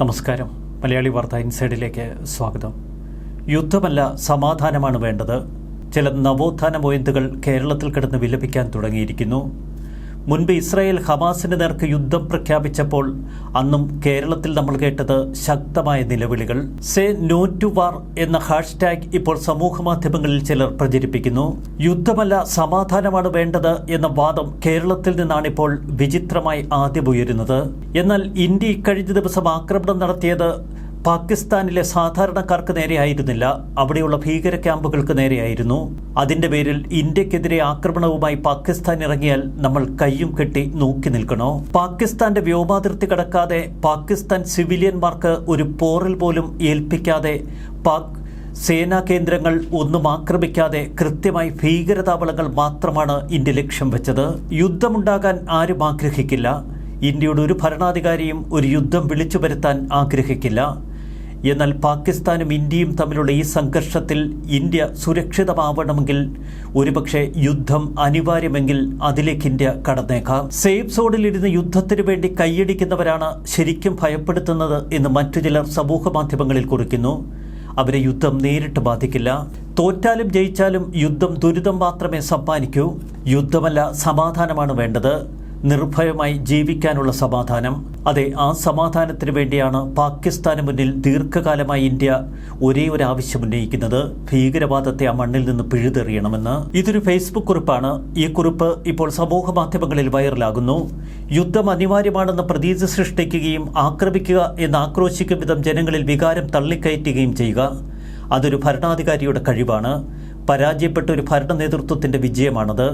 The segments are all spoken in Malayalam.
നമസ്കാരം. മലയാളി വാർത്ത ഇൻസൈഡിലേക്ക് സ്വാഗതം. യുദ്ധമല്ല സമാധാനമാണ് വേണ്ടത്. ചില നവോത്ഥാന മൊയന്തുകൾ കേരളത്തിൽ കിടന്ന് വിലപിക്കാൻ തുടങ്ങിയിരിക്കുന്നു. മുൻപ് ഇസ്രായേൽ ഹമാസിന് നേർക്ക് യുദ്ധം പ്രഖ്യാപിച്ചപ്പോൾ അന്നും കേരളത്തിൽ നമ്മൾ കേട്ടത് ശക്തമായ നിലവിളികൾ. സേ നോ ടു വാർ എന്ന ഹാഷ്ടാഗ് ഇപ്പോൾ സമൂഹ മാധ്യമങ്ങളിൽ ചിലർ പ്രചരിപ്പിക്കുന്നു. യുദ്ധമല്ല സമാധാനമാണ് വേണ്ടത് എന്ന വാദം കേരളത്തിൽ നിന്നാണ് ഇപ്പോൾ വിചിത്രമായി ആദ്യം ഉയരുന്നത്. എന്നാൽ ഇന്ത്യ ഇക്കഴിഞ്ഞ ദിവസം ആക്രമണം നടത്തിയത് പാകിസ്ഥാനിലെ സാധാരണക്കാർക്ക് നേരെയായിരുന്നില്ല. അവിടെയുള്ള ഭീകര ക്യാമ്പുകൾക്ക് നേരെയായിരുന്നു. അതിന്റെ പേരിൽ ഇന്ത്യക്കെതിരെ ആക്രമണവുമായി പാകിസ്ഥാൻ ഇറങ്ങിയാൽ നമ്മൾ കയ്യും കെട്ടി നോക്കി നിൽക്കണോ? പാകിസ്ഥാന്റെ വ്യോമാതിർത്തി കടക്കാതെ പാകിസ്ഥാൻ സിവിലിയന്മാർക്ക് ഒരു പോറിൽ പോലും ഏൽപ്പിക്കാതെ പാക് സേനാ കേന്ദ്രങ്ങൾ ഒന്നും ആക്രമിക്കാതെ കൃത്യമായി ഭീകരതാവളങ്ങൾ മാത്രമാണ് ഇന്ത്യ ലക്ഷ്യം വെച്ചത്. യുദ്ധമുണ്ടാകാൻ ആരും ആഗ്രഹിക്കില്ല. ഇന്ത്യയുടെ ഒരു ഭരണാധികാരിയും ഒരു യുദ്ധം വിളിച്ചു വരുത്താൻ ആഗ്രഹിക്കില്ല. എന്നാൽ പാകിസ്ഥാനും ഇന്ത്യയും തമ്മിലുള്ള ഈ സംഘർഷത്തിൽ ഇന്ത്യ സുരക്ഷിതമാവണമെങ്കിൽ ഒരുപക്ഷെ യുദ്ധം അനിവാര്യമെങ്കിൽ അതിലേക്ക് ഇന്ത്യ കടന്നേക്കാം. സേഫ് സോണിലിരുന്ന് യുദ്ധത്തിനു വേണ്ടി കൈയടിക്കുന്നവരാണ് ശരിക്കും ഭയപ്പെടുത്തുന്നത് എന്ന് മറ്റു ചിലർ സമൂഹ മാധ്യമങ്ങളിൽ കുറിക്കുന്നു. അവരെ യുദ്ധം നേരിട്ട് ബാധിക്കില്ല. തോറ്റാലും ജയിച്ചാലും യുദ്ധം ദുരിതം മാത്രമേ സമ്മാനിക്കൂ. യുദ്ധമല്ല സമാധാനമാണ് വേണ്ടത്. നിർഭയമായി ജീവിക്കാനുള്ള സമാധാനം. അതെ ആ സമാധാനത്തിന് വേണ്ടിയാണ് പാകിസ്ഥാന് മുന്നിൽ ദീർഘകാലമായി ഇന്ത്യ ഒരേ ഒരു ആവശ്യം ഉന്നയിക്കുന്നത്. ഭീകരവാദത്തെ ആ മണ്ണിൽ നിന്ന് പിഴുതെറിയണമെന്ന്. ഇതൊരു ഫേസ്ബുക്ക് കുറിപ്പാണ്. ഈ കുറിപ്പ് ഇപ്പോൾ സമൂഹ മാധ്യമങ്ങളിൽ വൈറലാകുന്നു. യുദ്ധം അനിവാര്യമാണെന്ന് പ്രതീതി സൃഷ്ടിക്കുകയും ആക്രമിക്കുക എന്ന് ആക്രോശിക്കും വിധം ജനങ്ങളിൽ വികാരം തള്ളിക്കയറ്റുകയും ചെയ്യുക. അതൊരു ഭരണാധികാരിയുടെ കഴിവാണ്. പരാജയപ്പെട്ട ഒരു ഭരണ നേതൃത്വത്തിന്റെ വിജയമാണത്.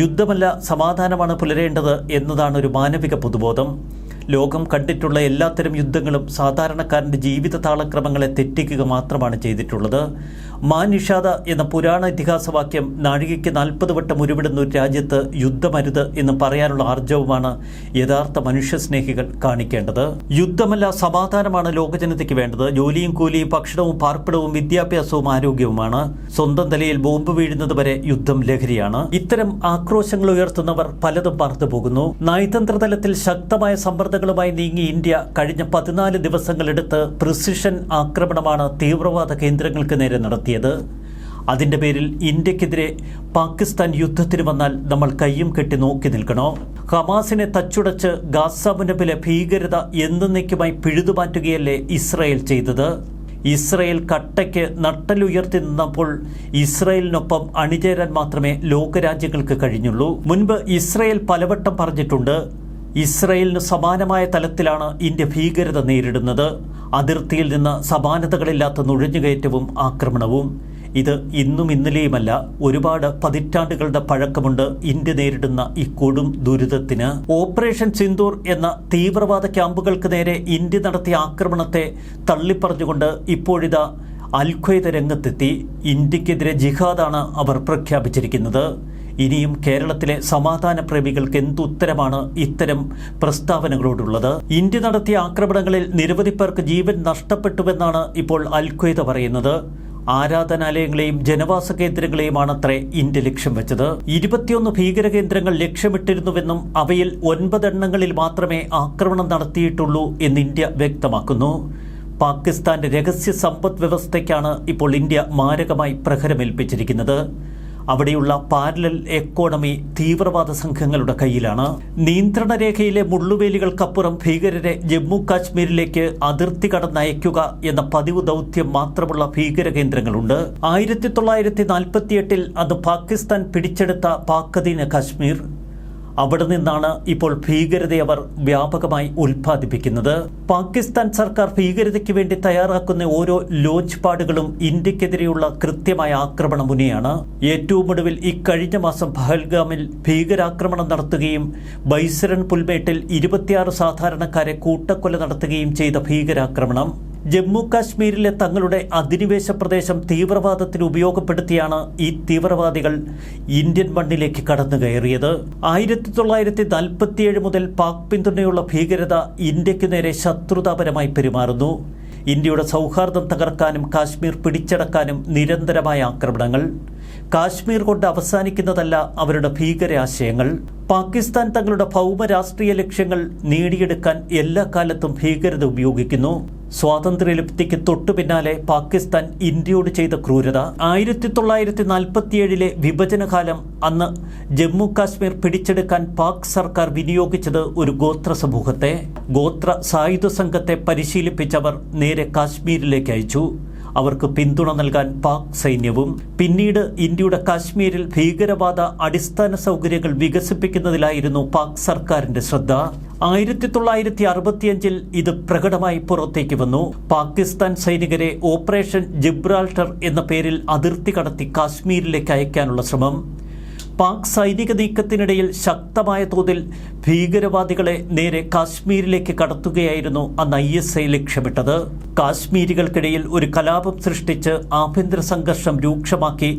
യുദ്ധമല്ല സമാധാനമാണ് പുലരേണ്ടത് എന്നതാണ് ഒരു മാനവിക പൊതുബോധം. ലോകം കണ്ടിട്ടുള്ള എല്ലാത്തരം യുദ്ധങ്ങളും സാധാരണക്കാരന്റെ ജീവിത താളക്രമങ്ങളെ തെറ്റിക്കുക മാത്രമാണ് ചെയ്തിട്ടുള്ളത്. മാനിഷാദ എന്ന പുരാണ ഇതിഹാസവാക്യം നാഴികയ്ക്ക് നാൽപ്പത് വട്ടം ഉരുവിടുന്ന ഒരു രാജ്യത്ത് യുദ്ധമരുത് എന്ന് പറയാനുള്ള ആർജവുമാണ് യഥാർത്ഥ മനുഷ്യസ്നേഹികൾ കാണിക്കേണ്ടത്. യുദ്ധമല്ല സമാധാനമാണ് ലോകജനതയ്ക്ക് വേണ്ടത്. ജോലിയും കൂലിയും ഭക്ഷണവും പാർപ്പിടവും വിദ്യാഭ്യാസവും ആരോഗ്യവുമാണ്. സ്വന്തം തലയിൽ ബോംബ് വീഴുന്നത് വരെ യുദ്ധം ലഹരിയാണ്. ഇത്തരം ആക്രോശങ്ങൾ ഉയർത്തുന്നവർ പലതും മറന്നു പോകുന്നു നയതന്ത്ര തലത്തിൽ ശക്തമായ സമ്മർദ്ദങ്ങളുമായി നീങ്ങി ഇന്ത്യ കഴിഞ്ഞ പതിനാല് ദിവസങ്ങളെടുത്ത് പ്രിസിഷൻ ആക്രമണമാണ് തീവ്രവാദ കേന്ദ്രങ്ങൾക്ക് നേരെ നടത്തിയത്. അതിന്റെ പേരിൽ ഇന്ത്യക്കെതിരെ പാകിസ്ഥാൻ യുദ്ധത്തിന് വന്നാൽ നമ്മൾ കയ്യും കെട്ടി നോക്കി നിൽക്കണോ? ഹമാസിനെ തച്ചുടച്ച് ഗാസ മുനപ്പിലെ ഭീകരത എന്നേക്കുമായി പിഴുതുമാറ്റുകയല്ലേ ഇസ്രായേൽ ചെയ്തത്? ഇസ്രയേൽ കട്ടയ്ക്ക് നട്ടലുയർത്തി നിന്നപ്പോൾ ഇസ്രയേലിനൊപ്പം അണിചേരാൻ മാത്രമേ ലോകരാജ്യങ്ങൾക്ക് കഴിഞ്ഞുള്ളൂ. മുൻപ് ഇസ്രയേൽ പലവട്ടം പറഞ്ഞിട്ടുണ്ട് ഇസ്രയേലിന് സമാനമായ തലത്തിലാണ് ഇന്ത്യ ഭീകരത നേരിടുന്നത്. അതിർത്തിയിൽ നിന്ന് സമാനതകളില്ലാത്ത നുഴഞ്ഞുകയറ്റവും ആക്രമണവും. ഇത് ഇന്നും ഇന്നലെയുമല്ല ഒരുപാട് പതിറ്റാണ്ടുകളുടെ പഴക്കമുണ്ട് ഇന്ത്യ നേരിടുന്ന ഈ കൊടും ദുരിതത്തിന്. ഓപ്പറേഷൻ സിന്ദൂർ എന്ന തീവ്രവാദ ക്യാമ്പുകൾക്ക് നേരെ ഇന്ത്യ നടത്തിയ ആക്രമണത്തെ തള്ളിപ്പറഞ്ഞുകൊണ്ട് ഇപ്പോഴിതാ അൽഖ്വയ്ദ രംഗത്തെത്തി ഇന്ത്യക്കെതിരെ ജിഹാദാണ് അവർ പ്രഖ്യാപിച്ചിരിക്കുന്നത്. ഇനിയും കേരളത്തിലെ സമാധാന പ്രേമികൾക്ക് എന്തുത്തരമാണ് ഇത്തരം പ്രസ്താവനകളോടുള്ളത്? ഇന്ത്യ നടത്തിയ ആക്രമണങ്ങളിൽ നിരവധി പേർക്ക് ജീവൻ നഷ്ടപ്പെട്ടുവെന്നാണ് ഇപ്പോൾ അൽഖ്വൈദ പറയുന്നത്. ആരാധനാലയങ്ങളെയും ജനവാസ കേന്ദ്രങ്ങളെയുമാണത്രേ ഇന്ത്യ ലക്ഷ്യം വെച്ചത്. ഇരുപത്തിയൊന്ന് ഭീകര കേന്ദ്രങ്ങൾ ലക്ഷ്യമിട്ടിരുന്നുവെന്നും അവയിൽ ഒൻപതെണ്ണങ്ങളിൽ മാത്രമേ ആക്രമണം നടത്തിയിട്ടുള്ളൂ എന്ന് ഇന്ത്യ വ്യക്തമാക്കുന്നു. പാകിസ്ഥാന്റെ രഹസ്യ സമ്പദ് വ്യവസ്ഥയ്ക്കാണ് ഇപ്പോൾ ഇന്ത്യ മാരകമായി പ്രഹരമേൽപ്പിച്ചിരിക്കുന്നത്. അവിടെയുള്ള പാരലൽ എക്കോണമി തീവ്രവാദ സംഘങ്ങളുടെ കയ്യിലാണ്. നിയന്ത്രണരേഖയിലെ മുള്ളുവേലികൾക്കപ്പുറം ഭീകരരെ ജമ്മു കാശ്മീരിലേക്ക് അതിർത്തി കടന്നയക്കുക എന്ന പതിവ് ദൗത്യം മാത്രമുള്ള ഭീകര കേന്ദ്രങ്ങളുണ്ട് ആയിരത്തി തൊള്ളായിരത്തി നാൽപ്പത്തിയെട്ടിൽ അത് പാകിസ്ഥാൻ പിടിച്ചെടുത്ത പാക്കദീന കാശ്മീർ. അവിടെ നിന്നാണ് ഇപ്പോൾ ഭീകരതയെ അവർ വ്യാപകമായി ഉൽപ്പാദിപ്പിക്കുന്നത്. പാകിസ്ഥാൻ സർക്കാർ ഭീകരതയ്ക്ക് വേണ്ടി തയ്യാറാക്കുന്ന ഓരോ ലോഞ്ച് പാടുകളും ഇന്ത്യക്കെതിരെയുള്ള കൃത്യമായ ആക്രമണമുനിയാണ്. ഏറ്റവും ഒടുവിൽ ഇക്കഴിഞ്ഞ മാസം പഹൽഗാമിൽ ഭീകരാക്രമണം നടത്തുകയും ബൈസരൺ പുൽമേട്ടിൽ ഇരുപത്തിയാറ് സാധാരണക്കാരെ കൂട്ടക്കൊല നടത്തുകയും ചെയ്ത ഭീകരാക്രമണം. ജമ്മു കാശ്മീരിലെ തങ്ങളുടെ അധിനിവേശ പ്രദേശം തീവ്രവാദത്തിന് ഉപയോഗപ്പെടുത്തിയാണ് ഈ തീവ്രവാദികൾ ഇന്ത്യൻ മണ്ണിലേക്ക് കടന്നു കയറിയത്. ആയിരത്തി തൊള്ളായിരത്തി നാൽപ്പത്തിയേഴ് മുതൽ പാക് പിന്തുണയുള്ള ഭീകരത ഇന്ത്യയ്ക്ക് നേരെ ശത്രുതാപരമായി പെരുമാറുന്നു. ഇന്ത്യയുടെ സൗഹാർദ്ദം തകർക്കാനും കാശ്മീർ പിടിച്ചടക്കാനും നിരന്തരമായ ആക്രമണങ്ങൾ. കാശ്മീർ കൊണ്ട് അവസാനിക്കുന്നതല്ല അവരുടെ ഭീകരാശയങ്ങൾ പാകിസ്ഥാൻ തങ്ങളുടെ ഭൗമ രാഷ്ട്രീയ ലക്ഷ്യങ്ങൾ നേടിയെടുക്കാൻ എല്ലാ കാലത്തും ഭീകരത ഉപയോഗിക്കുന്നു. സ്വാതന്ത്ര്യലബ്ധിക്ക് തൊട്ടു പിന്നാലെ പാകിസ്ഥാൻ ഇന്ത്യയോട് ചെയ്ത ക്രൂരത ആയിരത്തി തൊള്ളായിരത്തി നാൽപ്പത്തിയേഴിലെ വിഭജനകാലം അന്ന് ജമ്മു കാശ്മീർ പിടിച്ചെടുക്കാൻ പാക് സർക്കാർ വിനിയോഗിച്ചത് ഒരു ഗോത്ര സമൂഹത്തെ ഗോത്ര സായുധ സംഘത്തെ പരിശീലിപ്പിച്ചവർ നേരെ കാശ്മീരിലേക്ക് അയച്ചു. അവർക്ക് പിന്തുണ നൽകാൻ പാക് സൈന്യവും പിന്നീട് ഇന്ത്യയുടെ കാശ്മീരിൽ ഭീകരവാദ അടിസ്ഥാന സൗകര്യങ്ങൾ വികസിപ്പിക്കുന്നതിലായിരുന്നു പാക് സർക്കാരിന്റെ ശ്രദ്ധ. ആയിരത്തി തൊള്ളായിരത്തി അറുപത്തിയഞ്ചിൽ ഇത് പ്രകടമായി പുറത്തേക്ക് വന്നു. പാകിസ്ഥാൻ സൈനികരെ ഓപ്പറേഷൻ ജിബ്രാൾട്ടർ എന്ന പേരിൽ അതിർത്തി കടത്തി കാശ്മീരിലേക്ക് അയക്കാനുള്ള ശ്രമം. പാക് സൈനിക നീക്കത്തിനിടയിൽ ശക്തമായ തോതിൽ ഭീകരവാദികളെ നേരെ കാശ്മീരിലേക്ക് കടത്തുകയായിരുന്നു അന്ന് ഐ എസ് ഐ ലക്ഷ്യമിട്ടത്. കാശ്മീരികൾക്കിടയിൽ ഒരു കലാപം സൃഷ്ടിച്ച് ആഭ്യന്തര സംഘർഷം രൂക്ഷമാക്കി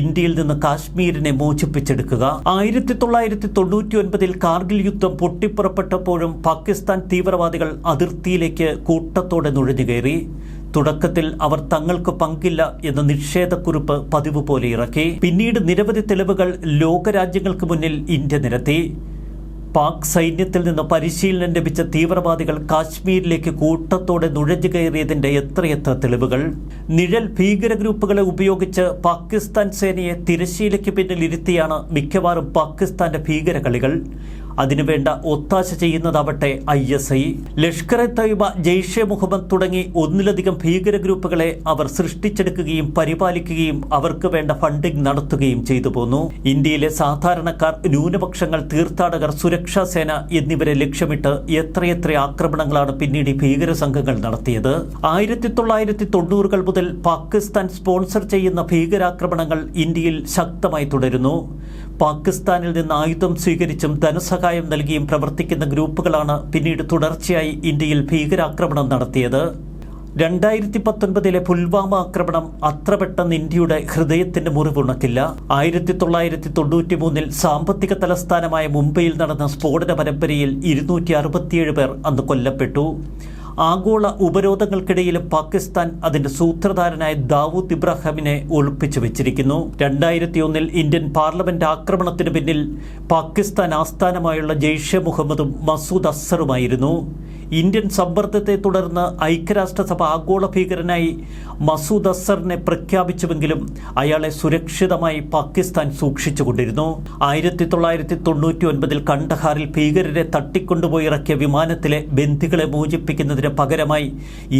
ഇന്ത്യയിൽ നിന്ന് കാശ്മീരിനെ മോചിപ്പിച്ചെടുക്കുക. ആയിരത്തി തൊള്ളായിരത്തി തൊണ്ണൂറ്റി ഒൻപതിൽ കാർഗിൽ യുദ്ധം പൊട്ടിപ്പുറപ്പെട്ടപ്പോഴും പാകിസ്ഥാൻ തീവ്രവാദികൾ അതിർത്തിയിലേക്ക് കൂട്ടത്തോടെ നുഴഞ്ഞുകയറി തുടക്കത്തിൽ അവർ തങ്ങൾക്ക് പങ്കില്ല എന്ന നിഷേധക്കുറിപ്പ് പതിവ് പോലെ ഇറക്കി. പിന്നീട് നിരവധി തെളിവുകൾ ലോകരാജ്യങ്ങൾക്ക് മുന്നിൽ ഇന്ത്യ നിരത്തി. പാക് സൈന്യത്തിൽ നിന്ന് പരിശീലനം ലഭിച്ച തീവ്രവാദികൾ കാശ്മീരിലേക്ക് കൂട്ടത്തോടെ നുഴഞ്ഞു കയറിയതിന്റെ എത്രയെത്ര തെളിവുകൾ? നിഴൽ ഭീകര ഗ്രൂപ്പുകളെ ഉപയോഗിച്ച് പാകിസ്ഥാൻ സേനയെ തിരശീലയ്ക്ക് പിന്നിൽ ഇരുത്തിയാണ് മിക്കവാറും പാകിസ്ഥാന്റെ ഭീകര കളികൾ അതിനുവേണ്ട ഒത്താശ ചെയ്യുന്നതാവട്ടെ I S I. Lashkar e Taiba Jaish Mohammed തുടങ്ങി ഒന്നിലധികം ഭീകര ഗ്രൂപ്പുകളെ അവർ സൃഷ്ടിച്ചെടുക്കുകയും പരിപാലിക്കുകയും അവർക്ക് വേണ്ട ഫണ്ടിംഗ് നടത്തുകയും ചെയ്തു പോന്നു. ഇന്ത്യയിലെ സാധാരണക്കാർ ന്യൂനപക്ഷങ്ങൾ തീർത്ഥാടകർ സുരക്ഷാ സേന എന്നിവരെ ലക്ഷ്യമിട്ട് എത്രയെത്ര ആക്രമണങ്ങളാണ് പിന്നീട് ഭീകര സംഘങ്ങൾ നടത്തിയത്. ആയിരത്തി തൊള്ളായിരത്തി തൊണ്ണൂറുകൾ മുതൽ പാകിസ്ഥാൻ സ്പോൺസർ ചെയ്യുന്ന ഭീകരാക്രമണങ്ങൾ ഇന്ത്യയിൽ ശക്തമായി തുടരുന്നു. പാകിസ്ഥാനിൽ നിന്ന് ആയുധം സ്വീകരിച്ചും ധനസഹായം നൽകിയും പ്രവർത്തിക്കുന്ന ഗ്രൂപ്പുകളാണ് പിന്നീട് തുടർച്ചയായി ഇന്ത്യയിൽ ഭീകരാക്രമണം നടത്തിയത്. രണ്ടായിരത്തി പത്തൊൻപതിലെ പുൽവാമ ആക്രമണം അത്ര പെട്ടെന്ന് ഇന്ത്യയുടെ ഹൃദയത്തിന്റെ മുറിവുണക്കില്ല. ആയിരത്തി തൊള്ളായിരത്തി തൊണ്ണൂറ്റി മൂന്നിൽ സാമ്പത്തിക തലസ്ഥാനമായ മുംബൈയിൽ നടന്ന സ്ഫോടന പരമ്പരയിൽ ഇരുന്നൂറ്റി അറുപത്തിയേഴ് പേർ അന്ന് കൊല്ലപ്പെട്ടു. ആഗോള ഉപരോധങ്ങൾക്കിടയിലും പാകിസ്ഥാൻ അതിന്റെ സൂത്രധാരനായ ദാവൂദ് ഇബ്രാഹിമിനെ ഒളിപ്പിച്ചു വെച്ചിരിക്കുന്നു. രണ്ടായിരത്തി ഒന്നിൽ ഇന്ത്യൻ പാർലമെന്റ് ആക്രമണത്തിന് പിന്നിൽ പാകിസ്ഥാൻ ആസ്ഥാനമായുള്ള ജെയ്ഷെ മുഹമ്മദും മസൂദ് അസറുമായിരുന്നു ഇന്ത്യൻ സമ്മർദ്ദത്തെ തുടർന്ന് ഐക്യരാഷ്ട്രസഭ ആഗോള ഭീകരനായി മസൂദ് അസറിനെ പ്രഖ്യാപിച്ചുവെങ്കിലും അയാളെ സുരക്ഷിതമായി പാകിസ്ഥാൻ സൂക്ഷിച്ചുകൊണ്ടിരുന്നു. ആയിരത്തി തൊള്ളായിരത്തി തൊണ്ണൂറ്റി ഒൻപതിൽ കണ്ടഹാറിൽ ഭീകരരെ തട്ടിക്കൊണ്ടുപോയി ഇറക്കിയ വിമാനത്തിലെ ബന്ധികളെ മോചിപ്പിക്കുന്നതിന് പകരമായി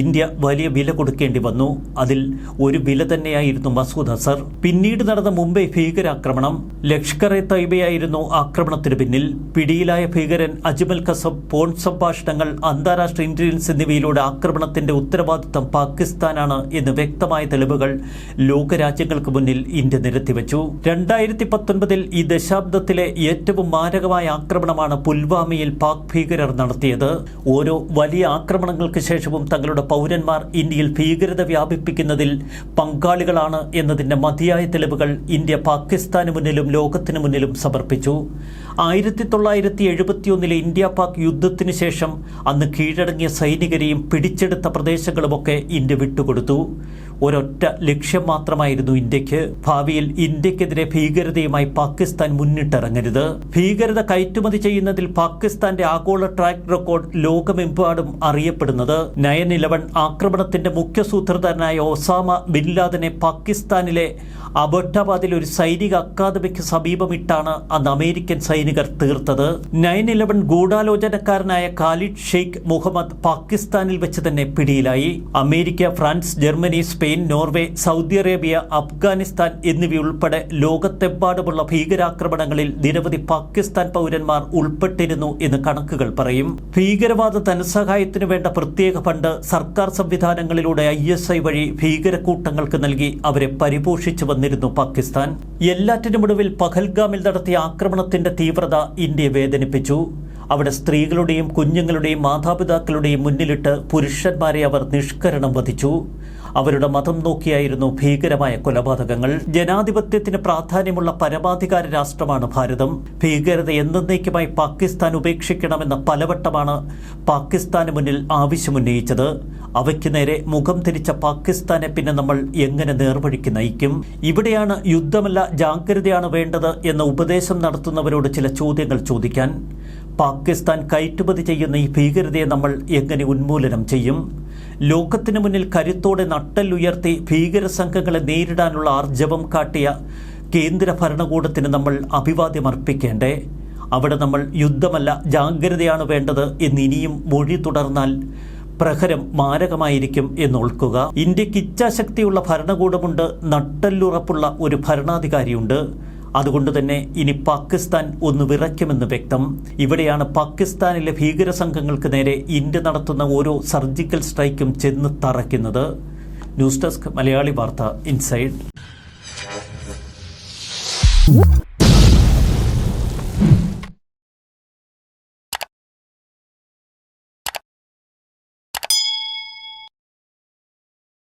ഇന്ത്യ വലിയ വില കൊടുക്കേണ്ടി വന്നു. അതിൽ ഒരു വില തന്നെയായിരുന്നു മസൂദ് അസർ പിന്നീട് നടന്ന മുംബൈ ഭീകരാക്രമണം ലഷ്കർ എ തൈബയായിരുന്നു ആക്രമണത്തിന് പിന്നിൽ. പിടിയിലായ ഭീകരൻ അജ്മൽ കസബ് ഫോൺ സംഭാഷണങ്ങൾ അന്താരാഷ്ട്ര ഇന്റലിജൻസ് എന്നിവയിലൂടെ ആക്രമണത്തിന്റെ ഉത്തരവാദിത്തം പാകിസ്ഥാനാണ് എന്ന് വ്യക്തമായ തെളിവുകൾ ലോകരാജ്യങ്ങൾക്ക് മുന്നിൽ ഇന്ത്യ നിരത്തിവെച്ചു. രണ്ടായിരത്തി പത്തൊൻപതിൽ ഈ ദശാബ്ദത്തിലെ ഏറ്റവും മാരകമായ ആക്രമണമാണ് പുൽവാമയിൽ പാക് ഭീകരർ നടത്തിയത്. ഓരോ വലിയ ആക്രമണങ്ങൾക്ക് ശേഷവും തങ്ങളുടെ പൗരന്മാർ ഇന്ത്യയിൽ ഭീകരത വ്യാപിപ്പിക്കുന്നതിൽ പങ്കാളികളാണ് എന്നതിന്റെ മതിയായ തെളിവുകൾ ഇന്ത്യ പാകിസ്ഥാന് മുന്നിലും ലോകത്തിന് മുന്നിലും സമർപ്പിച്ചു. ആയിരത്തി തൊള്ളായിരത്തി എഴുപത്തിയൊന്നിലെ ഇന്ത്യ പാക് യുദ്ധത്തിന് ശേഷം അന്ന് കീഴടങ്ങിയ സൈനികരെയും പിടിച്ചെടുത്ത പ്രദേശങ്ങളുമൊക്കെ ഇന്ത്യ വിട്ടുകൊടുത്തു. ഒരൊറ്റ ലക്ഷ്യം മാത്രമായിരുന്നു ഇന്ത്യയ്ക്ക്. ഭാവിയിൽ ഇന്ത്യക്കെതിരെ ഭീകരതയുമായി പാകിസ്ഥാൻ മുന്നിട്ടിറങ്ങരുത്. ഭീകരത കയറ്റുമതി ചെയ്യുന്നതിൽ പാകിസ്ഥാന്റെ ആഗോള ട്രാക്ക് റെക്കോർഡ് ലോകമെമ്പാടും അറിയപ്പെടുന്നത്. നയൻ ഇലവൻ ആക്രമണത്തിന്റെ മുഖ്യ സൂത്രധാരനായ ഒസാമ ബിൻ ലാദനെ പാകിസ്ഥാനിലെ അബോട്ടാബാദിൽ ഒരു സൈനിക അക്കാദമിക്ക് സമീപമിട്ടാണ് അന്ന് അമേരിക്കൻ സൈനികർ തീർത്തത്. നയൻ ഇലവൻ ഗൂഢാലോചനക്കാരനായ ഖാലിദ് ഷെയ്ഖ് മുഹമ്മദ് പാകിസ്ഥാനിൽ വെച്ച് തന്നെ പിടിയിലായി. America France Germany Spain Norway Saudi Arabia Afghanistan എന്നിവയുൾപ്പെടെ ലോകത്തെമ്പാടുമുള്ള ഭീകരാക്രമണങ്ങളിൽ നിരവധി പാകിസ്ഥാൻ പൗരന്മാർ ഉൾപ്പെട്ടിരുന്നു എന്ന് കണക്കുകൾ പറയും. ഭീകരവാദ ധനസഹായത്തിനു വേണ്ട പ്രത്യേക ഫണ്ട് സർക്കാർ സംവിധാനങ്ങളിലൂടെ ഐ എസ് ഐ വഴി ഭീകരക്കൂട്ടങ്ങൾക്ക് നൽകി അവരെ പരിപോഷിച്ചു വന്നിരുന്നു പാകിസ്ഥാൻ. എല്ലാറ്റിനുമൊടുവിൽ പഹൽഗാമിൽ നടത്തിയ ആക്രമണത്തിന്റെ തീവ്രത ഇന്ത്യയെ വേദനിപ്പിച്ചു. അവിടെ സ്ത്രീകളുടെയും കുഞ്ഞുങ്ങളുടെയും മാതാപിതാക്കളുടെയും മുന്നിലിട്ട് പുരുഷന്മാരെ അവർ നിഷ്കരണം വധിച്ചു. അവരുടെ മതം നോക്കിയായിരുന്നു ഭീകരമായ കൊലപാതകങ്ങൾ. ജനാധിപത്യത്തിന് പ്രാധാന്യമുള്ള പരമാധികാര രാഷ്ട്രമാണ് ഭാരതം. ഭീകരത എന്നേക്കുമായി പാകിസ്ഥാൻ ഉപേക്ഷിക്കണമെന്ന പലവട്ടമാണ് പാകിസ്ഥാന് മുന്നിൽ ആവശ്യമുന്നയിച്ചത്. അവയ്ക്ക് നേരെ മുഖം തിരിച്ച പാകിസ്ഥാനെ പിന്നെ നമ്മൾ എങ്ങനെ നേർവഴിക്ക് നയിക്കും? ഇവിടെയാണ് യുദ്ധമല്ല ജാഗ്രതയാണ് വേണ്ടത് എന്ന ഉപദേശം നടത്തുന്നവരോട് ചില ചോദ്യങ്ങൾ ചോദിക്കാൻ. പാകിസ്ഥാൻ കയറ്റുമതി ചെയ്യുന്ന ഈ ഭീകരതയെ നമ്മൾ എങ്ങനെ ഉന്മൂലനം ചെയ്യും? ലോകത്തിന് മുന്നിൽ കരുത്തോടെ നട്ടല്ലുയർത്തി ഭീകര സംഘങ്ങളെ നേരിടാനുള്ള ആർജവം കാട്ടിയ കേന്ദ്ര ഭരണകൂടത്തിന് നമ്മൾ അഭിവാദ്യം അർപ്പിക്കേണ്ടേ? അവിടെ നമ്മൾ യുദ്ധമല്ല ജാഗ്രതയാണ് വേണ്ടത് എന്നിനിയും മൊഴി തുടർന്നാൽ പ്രഹരം മാരകമായിരിക്കും എന്നോൾക്കുക. ഇന്ത്യയ്ക്ക് ഇച്ഛാശക്തിയുള്ള ഭരണകൂടമുണ്ട് നട്ടല്ലുറപ്പുള്ള ഒരു ഭരണാധികാരിയുണ്ട്. അതുകൊണ്ട് തന്നെ ഇനി പാകിസ്ഥാൻ ഒന്ന് വിറയ്ക്കുമെന്ന് വ്യക്തം. ഇവിടെയാണ് പാകിസ്ഥാനിലെ ഭീകര സംഘങ്ങൾക്ക് നേരെ ഇന്ത്യ നടത്തുന്ന ഓരോ സർജിക്കൽ സ്ട്രൈക്കും ചെന്ന് തറയ്ക്കുന്നത്. ന്യൂസ് ഡെസ്ക് മലയാളി വാർത്ത ഇൻസൈഡ്.